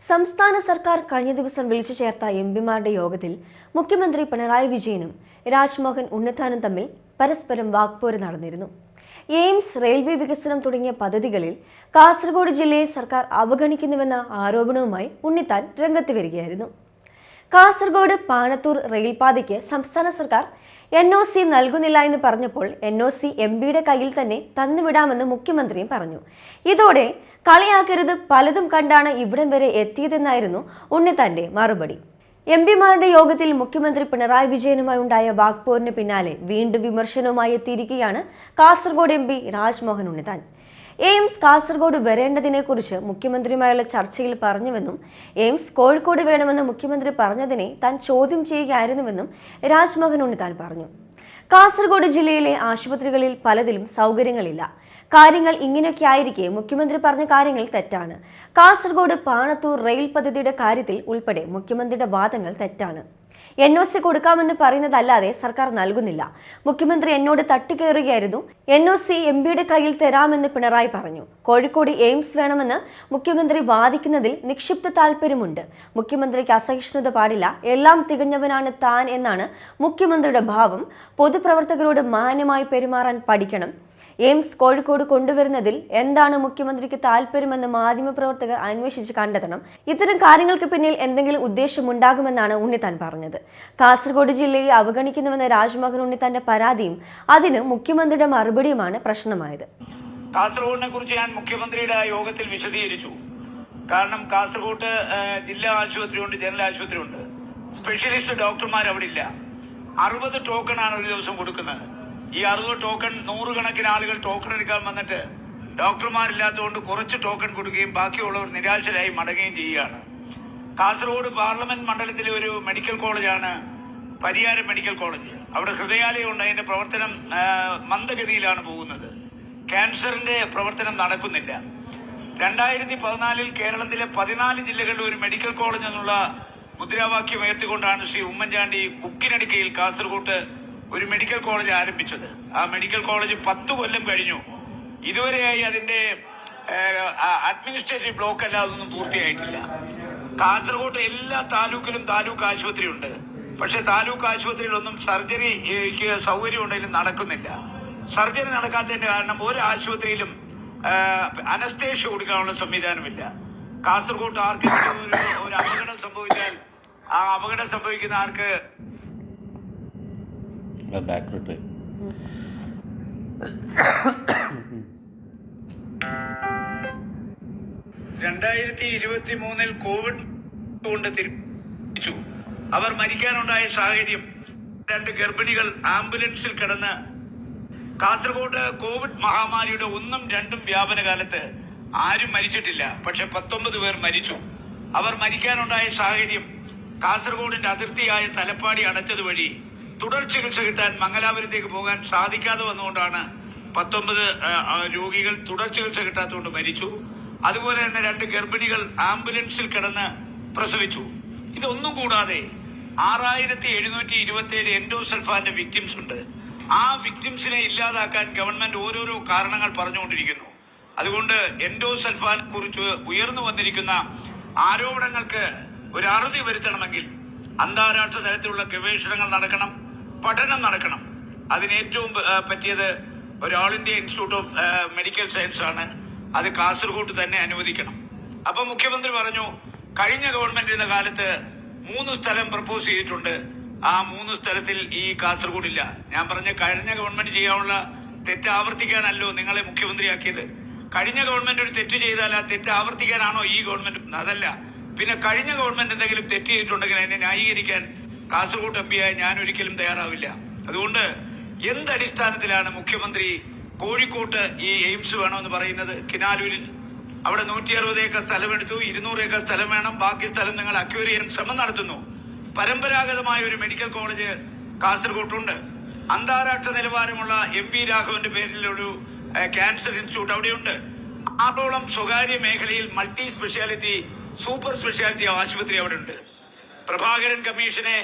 സംസ്ഥാന സർക്കാർ കഴിഞ്ഞ ദിവസം വിളിച്ചു ചേർത്ത എം പിമാരുടെ യോഗത്തിൽ മുഖ്യമന്ത്രി പിണറായി വിജയനും രാജ്മോഹൻ ഉണ്ണിത്താനും തമ്മിൽ പരസ്പരം വാക്പോര് നടന്നിരുന്നു. എയിംസ് റെയിൽവേ വികസനം തുടങ്ങിയ പദ്ധതികളിൽ കാസർഗോഡ് ജില്ലയെ സർക്കാർ അവഗണിക്കുന്നുവെന്ന ആരോപണവുമായി ഉണ്ണിത്താൻ രംഗത്ത് വരികയായിരുന്നു. കാസർഗോഡ് പാണത്തൂർ റെയിൽപാതയ്ക്ക് സംസ്ഥാന സർക്കാർ എൻ ഒ സി നൽകുന്നില്ല എന്ന് പറഞ്ഞപ്പോൾ എൻ ഒ സി എം പിയുടെ കയ്യിൽ തന്നെ തന്നുവിടാമെന്ന് മുഖ്യമന്ത്രിയും പറഞ്ഞു. ഇതോടെ കളിയാക്കരുത്. പലതും കണ്ടാണ് ഇവിടം വരെ എത്തിയതെന്നായിരുന്നു ഉണ്ണിത്താന്റെ മറുപടി. എം പിമാരുടെ യോഗത്തിൽ മുഖ്യമന്ത്രി പിണറായി വിജയനുമായി ഉണ്ടായ വാക്പോറിന് പിന്നാലെ വീണ്ടും വിമർശനവുമായി എത്തിയിരിക്കുകയാണ് Kasaragod M P Rajmohan Unnithan. AIIMS Kasaragod വരേണ്ടതിനെക്കുറിച്ച് മുഖ്യമന്ത്രിയുമായുള്ള ചർച്ചയിൽ പറഞ്ഞുവെന്നും എയിംസ് കോഴിക്കോട് വേണമെന്ന് മുഖ്യമന്ത്രി പറഞ്ഞതിനെ താൻ ചോദ്യം ചെയ്യുകയായിരുന്നുവെന്നും രാജ്മോഹൻ ഉണ്ണിത്താൻ പറഞ്ഞു. കാസർഗോഡ് ജില്ലയിലെ ആശുപത്രികളിൽ പലതിലും സൗകര്യങ്ങളില്ല. കാര്യങ്ങൾ ഇങ്ങനെയൊക്കെ ആയിരിക്കെ. മുഖ്യമന്ത്രി പറഞ്ഞ കാര്യങ്ങൾ തെറ്റാണ്. കാസർഗോഡ് പാണത്തൂർ റെയിൽ പദ്ധതിയുടെ കാര്യത്തിൽ ഉൾപ്പെടെ മുഖ്യമന്ത്രിയുടെ വാദങ്ങൾ തെറ്റാണ്. എൻ ഒ സി കൊടുക്കാമെന്ന് പറയുന്നതല്ലാതെ സർക്കാർ നൽകുന്നില്ല. മുഖ്യമന്ത്രി എന്നോട് തട്ടിക്കയറുകയായിരുന്നു എൻ ഒ സി എം പിയുടെ കയ്യിൽ തരാമെന്ന് പിണറായി പറഞ്ഞു. കോഴിക്കോട് എയിംസ് വേണമെന്ന് മുഖ്യമന്ത്രി വാദിക്കുന്നതിൽ നിക്ഷിപ്ത താല്പര്യമുണ്ട് മുഖ്യമന്ത്രിക്ക് അസഹിഷ്ണുത പാടില്ല. എല്ലാം തികഞ്ഞവനാണ് താൻ എന്നാണ് മുഖ്യമന്ത്രിയുടെ ഭാവം. പൊതുപ്രവർത്തകരോട് മാന്യമായി പെരുമാറാൻ പഠിക്കണം. എയിംസ് കോഴിക്കോട് കൊണ്ടുവരുന്നതിൽ എന്താണ് മുഖ്യമന്ത്രിക്ക് താല്പര്യമെന്ന് മാധ്യമപ്രവർത്തകർ അന്വേഷിച്ച് കണ്ടെത്തണം. ഇത്തരം കാര്യങ്ങൾക്ക് പിന്നിൽ എന്തെങ്കിലും ഉദ്ദേശമുണ്ടാകുമെന്നാണ് ഉണ്ണിത്താൻ പറഞ്ഞത്. കാസർഗോഡ് ജില്ലയെ അവഗണിക്കുന്നുവെന്ന രാജ്മോഹൻ ഉണ്ണിത്താന്റെ പരാതിയും അതിന് മുഖ്യമന്ത്രിയുടെ മറുപടിയുമാണ് പ്രശ്നമായത്. കാസർഗോഡിനെ കുറിച്ച് ഞാൻ മുഖ്യമന്ത്രിയുടെ യോഗത്തിൽ വിശദീകരിച്ചു. കാരണം കാസർഗോഡ് ജില്ലാ ആശുപത്രി ഉണ്ട് ജനറൽ ആശുപത്രി ഉണ്ട് സ്പെഷ്യലിസ്റ്റ് ഡോക്ടർമാർ അവിടെ ഇല്ല അറുപത് ടോക്കൺ ആണ് ഒരു ദിവസം കൊടുക്കുന്നത്. ഈ അറുപത് ടോക്കൺ നൂറുകണക്കിന് ആളുകൾ ടോക്കൺ എടുക്കാൻ വന്നിട്ട് ഡോക്ടർമാരില്ലാത്തതുകൊണ്ട് കുറച്ച് ടോക്കൺ കൊടുക്കുകയും ബാക്കിയുള്ളവർ നിരാശരായി മടങ്ങുകയും ചെയ്യുകയാണ്. കാസർഗോഡ് പാർലമെന്റ് മണ്ഡലത്തിലെ ഒരു മെഡിക്കൽ കോളേജാണ് പരിയാരം മെഡിക്കൽ കോളേജ് അവിടെ ഹൃദയാലയം ഉണ്ട്. അതിന്റെ പ്രവർത്തനം മന്ദഗതിയിലാണ് പോകുന്നത്. ക്യാൻസറിന്റെ പ്രവർത്തനം നടക്കുന്നില്ല. രണ്ടായിരത്തി പതിനാലിൽ കേരളത്തിലെ പതിനാല് ജില്ലകളിൽ ഒരു മെഡിക്കൽ കോളേജ് എന്നുള്ള മുദ്രാവാക്യം ഉയർത്തിക്കൊണ്ടാണ് ശ്രീ ഉമ്മൻചാണ്ടി ഉക്കിനടിക്കയിൽ കാസർഗോട്ട് ഒരു മെഡിക്കൽ കോളേജ് ആരംഭിച്ചത്. ആ മെഡിക്കൽ കോളേജ് പത്ത് കൊല്ലം കഴിഞ്ഞു. ഇതുവരെയായി അതിന്റെ അഡ്മിനിസ്ട്രേറ്റീവ് ബ്ലോക്ക് അല്ലാതെ ഒന്നും പൂർത്തിയായിട്ടില്ല. കാസർഗോഡ് എല്ലാ താലൂക്കിലും താലൂക്ക് ആശുപത്രി ഉണ്ട് പക്ഷെ താലൂക്ക് ആശുപത്രിയിലൊന്നും സർജറിക്ക് സൗകര്യം ഉണ്ടെങ്കിലും നടക്കുന്നില്ല. സർജറി നടക്കാത്തതിന്റെ കാരണം ഒരു ആശുപത്രിയിലും അനസ്തേഷ്യ കൊടുക്കാനുള്ള സംവിധാനമില്ല. കാസർഗോഡ് ആർക്കെങ്കിലും ഒരു അപകടം സംഭവിച്ചാൽ ആ അപകടം സംഭവിക്കുന്ന ആൾക്ക് ബാക്ക് രണ്ടായിരത്തി ഇരുപത്തി മൂന്നിൽ കോവിഡ് കൊണ്ട് തിരിച്ചു. അവർ മരിക്കാനുണ്ടായ സാഹചര്യം. രണ്ട് ഗർഭിണികൾ ആംബുലൻസിൽ കിടന്ന്. കാസർഗോഡ് കോവിഡ് മഹാമാരിയുടെ ഒന്നും രണ്ടും വ്യാപന കാലത്ത് ആരും മരിച്ചിട്ടില്ല. പക്ഷെ പത്തൊമ്പത് പേർ മരിച്ചു. അവർ മരിക്കാനുണ്ടായ സാഹചര്യം കാസർഗോഡിന്റെ അതിർത്തിയായ തലപ്പാടി അടച്ചത് വഴി തുടർ ചികിത്സ കിട്ടാൻ മംഗലാപുരത്തേക്ക് പോകാൻ സാധിക്കാതെ വന്നുകൊണ്ടാണ് പത്തൊമ്പത് രോഗികൾ തുടർ ചികിത്സ കിട്ടാത്തതുകൊണ്ട് മരിച്ചു. അതുപോലെ തന്നെ രണ്ട് ഗർഭിണികൾ ആംബുലൻസിൽ കിടന്ന് പ്രസവിച്ചു. ഇതൊന്നും കൂടാതെ ആറായിരത്തി എഴുന്നൂറ്റി ഇരുപത്തി ഏഴ് എൻഡോസൾഫാന്റെ വിക്ടിംസ് ഉണ്ട്. ആ വിക്ടിംസിനെ ഇല്ലാതാക്കാൻ ഗവൺമെന്റ് ഓരോരോ കാരണങ്ങൾ പറഞ്ഞുകൊണ്ടിരിക്കുന്നു. അതുകൊണ്ട് എൻഡോസൾഫാൻ കുറിച്ച് ഉയർന്നു വന്നിരിക്കുന്ന ആരോപണങ്ങൾക്ക് ഒരു അറുതി വരുത്തണമെങ്കിൽ അന്താരാഷ്ട്ര തലത്തിലുള്ള ഗവേഷണങ്ങൾ നടക്കണം. പഠനം നടക്കണം. അതിന് ഏറ്റവും ആ, പറ്റിയത് ഒരു all India institute of medical science ആണ്. അത് കാസർഗോഡ് തന്നെ അനുവദിക്കണം. അപ്പൊ മുഖ്യമന്ത്രി പറഞ്ഞു കഴിഞ്ഞ ഗവൺമെന്റിന്റെ കാലത്ത് മൂന്ന് സ്ഥലം പ്രപ്പോസ് ചെയ്തിട്ടുണ്ട്. ആ മൂന്ന് സ്ഥലത്തിൽ ഈ കാസർഗോഡ് ഇല്ല. ഞാൻ പറഞ്ഞ കഴിഞ്ഞ ഗവൺമെന്റ് ചെയ്യാനുള്ള തെറ്റ് ആവർത്തിക്കാനല്ലോ നിങ്ങളെ മുഖ്യമന്ത്രിയാക്കിയത്. കഴിഞ്ഞ ഗവൺമെന്റ് ഒരു തെറ്റ് ചെയ്താൽ ആ തെറ്റ് ആവർത്തിക്കാനാണോ ഈ ഗവൺമെന്റ്? അതല്ല. പിന്നെ കഴിഞ്ഞ ഗവൺമെന്റ് എന്തെങ്കിലും തെറ്റ് ചെയ്തിട്ടുണ്ടെങ്കിൽ അതിനെ ന്യായീകരിക്കാൻ കാസർഗോഡ് എം പിയായി ഞാൻ ഒരിക്കലും തയ്യാറാവില്ല. അതുകൊണ്ട് എന്ത് അടിസ്ഥാനത്തിലാണ് മുഖ്യമന്ത്രി കോഴിക്കോട്ട് ഈ എയിംസ് വേണമെന്ന് പറയുന്നത്? കിനാലൂരിൽ അവിടെ നൂറ്റി അറുപത് ഏക്കർ സ്ഥലം എടുത്തു ഇരുന്നൂറ് ഏക്കർ സ്ഥലം വേണം ബാക്കി സ്ഥലം നിങ്ങൾ അക്യൂർ ചെയ്യാൻ ശ്രമം നടത്തുന്നു. പരമ്പരാഗതമായ ഒരു മെഡിക്കൽ കോളേജ് കാസർഗോട്ടുണ്ട് അന്താരാഷ്ട്ര നിലവാരമുള്ള എം വി രാഘവന്റെ പേരിലൊരു ക്യാൻസർ ഇൻസ്റ്റിറ്റ്യൂട്ട് അവിടെയുണ്ട്. ആറോളം സ്വകാര്യ മേഖലയിൽ മൾട്ടി സ്പെഷ്യാലിറ്റി സൂപ്പർ സ്പെഷ്യാലിറ്റി ആശുപത്രി അവിടെ ഉണ്ട് പ്രഭാകരൻ കമ്മീഷനെ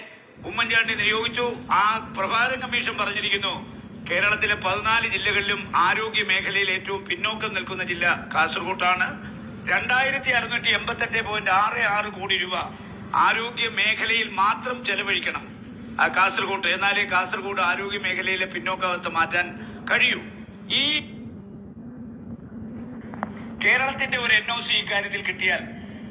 ഉമ്മൻചാണ്ടി നിയോഗിച്ചു. ആ പ്രഭാരം കമ്മീഷൻ പറഞ്ഞിരിക്കുന്നു കേരളത്തിലെ പതിനാല് ജില്ലകളിലും ആരോഗ്യ മേഖലയിൽ ഏറ്റവും പിന്നോക്കം നിൽക്കുന്ന ജില്ല കാസർഗോട്ടാണ്. രണ്ടായിരത്തി അറുന്നൂറ്റി എൺപത്തെട്ട് പോയിന്റ് ആറ് ആറ് കോടി രൂപ ആരോഗ്യ മേഖലയിൽ മാത്രം ചെലവഴിക്കണം. ആ കാസർഗോഡ് എന്നാലേ കാസർഗോഡ് ആരോഗ്യ മേഖലയിലെ പിന്നോക്കാവസ്ഥ മാറ്റാൻ കഴിയൂ. ഈ കേരളത്തിന്റെ ഒരു എൻ ഒ സി ഇക്കാര്യത്തിൽ കിട്ടിയാൽ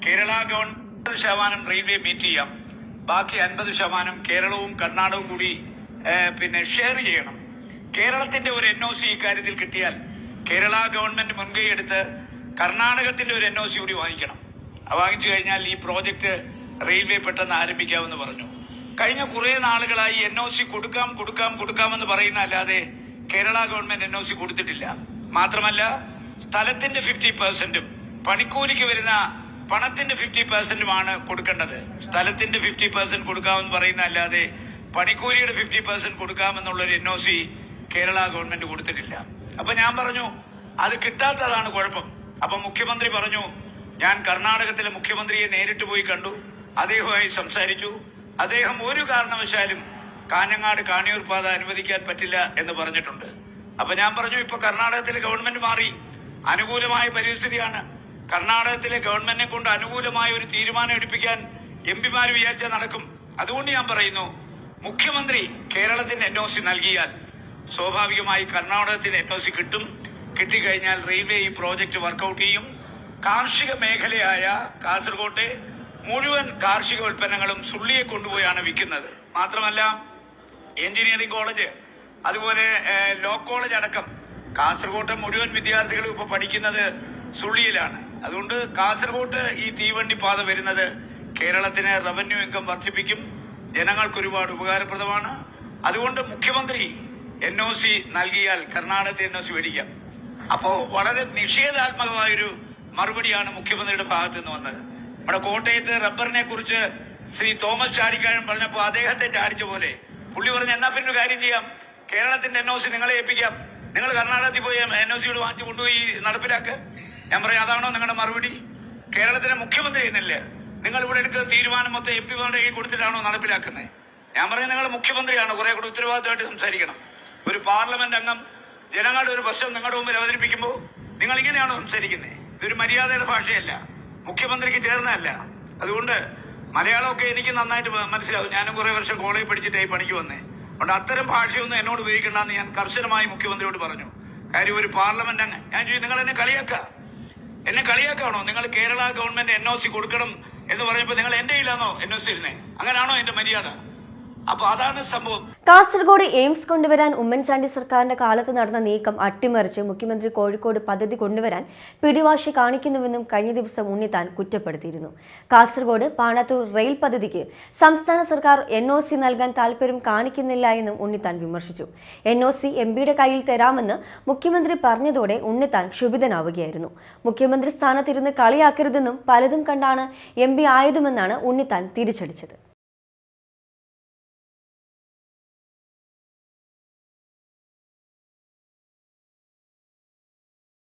കേരള ഗവൺമെന്റ് ശതമാനം റെയിൽവേ മീറ്റ് ചെയ്യാം. ബാക്കി അൻപത് ശതമാനം കേരളവും കർണാടകവും കൂടി പിന്നെ ഷെയർ ചെയ്യണം. കേരളത്തിന്റെ ഒരു എൻ ഒ സി ഇക്കാര്യത്തിൽ കിട്ടിയാൽ കേരള ഗവൺമെന്റ് മുൻകൈ എടുത്ത് കർണാടകത്തിന്റെ ഒരു എൻ ഒ സി കൂടി വാങ്ങിക്കണം. വാങ്ങിച്ചു കഴിഞ്ഞാൽ ഈ പ്രോജക്റ്റ് റെയിൽവേ പെട്ടെന്ന് ആരംഭിക്കാമെന്ന് പറഞ്ഞു. കഴിഞ്ഞ കുറെ നാളുകളായി എൻ ഒ സി കൊടുക്കാം കൊടുക്കാം കൊടുക്കാമെന്ന് പറയുന്ന അല്ലാതെ Kerala government N O C കൊടുത്തിട്ടില്ല. മാത്രമല്ല സ്ഥലത്തിന്റെ ഫിഫ്റ്റി പെർസെന്റും പണിക്കൂലിക്ക് വരുന്ന പണത്തിന്റെ ഫിഫ്റ്റി പെർസെന്റുമാണ് കൊടുക്കേണ്ടത്. സ്ഥലത്തിന്റെ ഫിഫ്റ്റി പെർസെന്റ് കൊടുക്കാമെന്ന് പറയുന്ന അല്ലാതെ പണിക്കൂലിയുടെ ഫിഫ്റ്റി പെർസെന്റ് കൊടുക്കാമെന്നുള്ള ഒരു N O C Kerala government കൊടുത്തിട്ടില്ല. അപ്പൊ ഞാൻ പറഞ്ഞു അത് കിട്ടാത്തതാണ് കുഴപ്പം. അപ്പൊ മുഖ്യമന്ത്രി പറഞ്ഞു ഞാൻ കർണാടകത്തിലെ മുഖ്യമന്ത്രിയെ നേരിട്ട് പോയി കണ്ടു അദ്ദേഹവുമായി സംസാരിച്ചു. അദ്ദേഹം ഒരു കാരണവശാലും കാഞ്ഞങ്ങാട് കാണിയൂർ പാത അനുവദിക്കാൻ പറ്റില്ല എന്ന് പറഞ്ഞിട്ടുണ്ട്. അപ്പൊ ഞാൻ പറഞ്ഞു ഇപ്പൊ കർണാടകത്തിലെ ഗവൺമെന്റ് മാറി അനുകൂലമായ പരിസ്ഥിതിയാണ്. കർണാടകത്തിലെ ഗവൺമെന്റിനെ കൊണ്ട് അനുകൂലമായ ഒരു തീരുമാനം എടുപ്പിക്കാൻ എം പിമാർ വിചാരിച്ചാൽ നടക്കും. അതുകൊണ്ട് ഞാൻ പറയുന്നു മുഖ്യമന്ത്രി കേരളത്തിന് എൻ ഒ സി നൽകിയാൽ സ്വാഭാവികമായി കർണാടകത്തിന് എൻ ഒ സി കിട്ടും. കിട്ടിക്കഴിഞ്ഞാൽ റെയിൽവേ ഈ പ്രോജക്റ്റ് വർക്കൗട്ട് ചെയ്യും. കാർഷിക മേഖലയായ കാസർകോട്ടെ മുഴുവൻ കാർഷിക ഉൽപ്പന്നങ്ങളും സുള്ളിയെ കൊണ്ടുപോയാണ് വിൽക്കുന്നത്. മാത്രമല്ല എഞ്ചിനീയറിംഗ് കോളേജ് അതുപോലെ ലോ കോളേജ് അടക്കം കാസർഗോട്ടെ മുഴുവൻ വിദ്യാർത്ഥികളും ഇപ്പൊ പഠിക്കുന്നത് സുള്ളിയിലാണ്. അതുകൊണ്ട് കാസർഗോട്ട് ഈ തീവണ്ടി പാത വരുന്നത് കേരളത്തിന് റവന്യൂ ഇൻകം വർദ്ധിപ്പിക്കും. ജനങ്ങൾക്ക് ഒരുപാട് ഉപകാരപ്രദമാണ്. അതുകൊണ്ട് മുഖ്യമന്ത്രി എൻ ഒ സി നൽകിയാൽ കർണാടകത്തെ എൻ ഒ സി മേടിക്കാം. അപ്പോ വളരെ നിഷേധാത്മകമായൊരു മറുപടിയാണ് മുഖ്യമന്ത്രിയുടെ ഭാഗത്ത് നിന്ന് വന്നത്. നമ്മുടെ കോട്ടയത്ത് റബ്ബറിനെ കുറിച്ച് ശ്രീ തോമസ് ചാടിക്കാരൻ പറഞ്ഞപ്പോൾ അദ്ദേഹത്തെ ചാടിച്ച പോലെ പുള്ളി പറഞ്ഞ എന്നാ പിന്നെ കാര്യം ചെയ്യാം? കേരളത്തിന്റെ എൻ ഒ സി നിങ്ങളെ ഏൽപ്പിക്കാം. നിങ്ങൾ കർണാടകത്തിൽ പോയി എൻ ഒ സിയോട് വാങ്ങിച്ചു കൊണ്ടുപോയി നടപ്പിലാക്ക്. ഞാൻ പറയാം അതാണോ നിങ്ങളുടെ മറുപടി? കേരളത്തിലെ മുഖ്യമന്ത്രി എന്നല്ലേ നിങ്ങൾ ഇവിടെ എടുക്കുന്ന തീരുമാനം മൊത്തം എം പിമാരുടെ കയ്യിൽ കൊടുത്തിട്ടാണോ നടപ്പിലാക്കുന്നത്? ഞാൻ പറയുന്നത് നിങ്ങൾ മുഖ്യമന്ത്രിയാണ് കുറെ കൂടി ഉത്തരവാദിത്തമായിട്ട് സംസാരിക്കണം. ഒരു പാർലമെന്റ് അംഗം ജനങ്ങളുടെ ഒരു പ്രശ്നം നിങ്ങളുടെ മുമ്പിൽ അവതരിപ്പിക്കുമ്പോൾ നിങ്ങൾ ഇങ്ങനെയാണോ സംസാരിക്കുന്നത്? ഇതൊരു മര്യാദയുടെ ഭാഷയല്ല. മുഖ്യമന്ത്രിക്ക് ചേർന്നതല്ല. അതുകൊണ്ട് മലയാളമൊക്കെ എനിക്ക് നന്നായിട്ട് മനസ്സിലാവും. ഞാനും കുറെ വർഷം കോളേജിൽ പഠിച്ചിട്ടായി പണിക്ക് വന്നേ. അതുകൊണ്ട് അത്തരം ഭാഷയൊന്നും എന്നോട് ഉപയോഗിക്കണ്ടെന്ന് ഞാൻ കർശനമായി മുഖ്യമന്ത്രിയോട് പറഞ്ഞു. കാര്യം ഒരു പാർലമെന്റ് അംഗം ഞാൻ ചോദിച്ചു നിങ്ങൾ എന്നെ കളിയാക്കാം? എന്നെ കളിയാക്കാണോ? നിങ്ങൾ Kerala government N O C കൊടുക്കണം എന്ന് പറയുമ്പോൾ നിങ്ങൾ എന്റെ ഇല്ലാന്നോ എൻ ഒ സി ഇരുന്നേ അങ്ങനാണോ എന്റെ മര്യാദ? കാസർഗോഡ് എയിംസ് കൊണ്ടുവരാൻ ഉമ്മൻചാണ്ടി സർക്കാരിന്റെ കാലത്ത് നടന്ന നീക്കം അട്ടിമറിച്ച് മുഖ്യമന്ത്രി കോഴിക്കോട് പദ്ധതി കൊണ്ടുവരാൻ പിടിവാശി കാണിക്കുന്നുവെന്നും കഴിഞ്ഞ ദിവസം ഉണ്ണിത്താൻ കുറ്റപ്പെടുത്തിയിരുന്നു. കാസർഗോഡ് പാണത്തൂർ റെയിൽ പദ്ധതിക്ക് സംസ്ഥാന സർക്കാർ എൻ ഒ സി നൽകാൻ താല്പര്യം കാണിക്കുന്നില്ല എന്നും ഉണ്ണിത്താൻ വിമർശിച്ചു. എൻ ഒ സി എം പിയുടെ കയ്യിൽ തരാമെന്ന് മുഖ്യമന്ത്രി പറഞ്ഞതോടെ ഉണ്ണിത്താൻ ക്ഷുഭിതനാവുകയായിരുന്നു. മുഖ്യമന്ത്രി സ്ഥാനത്തിരുന്ന് കളിയാക്കരുതെന്നും പലതും കണ്ടാണ് എം പി ആയതുമെന്നാണ് ഉണ്ണിത്താൻ തിരിച്ചടിച്ചത്.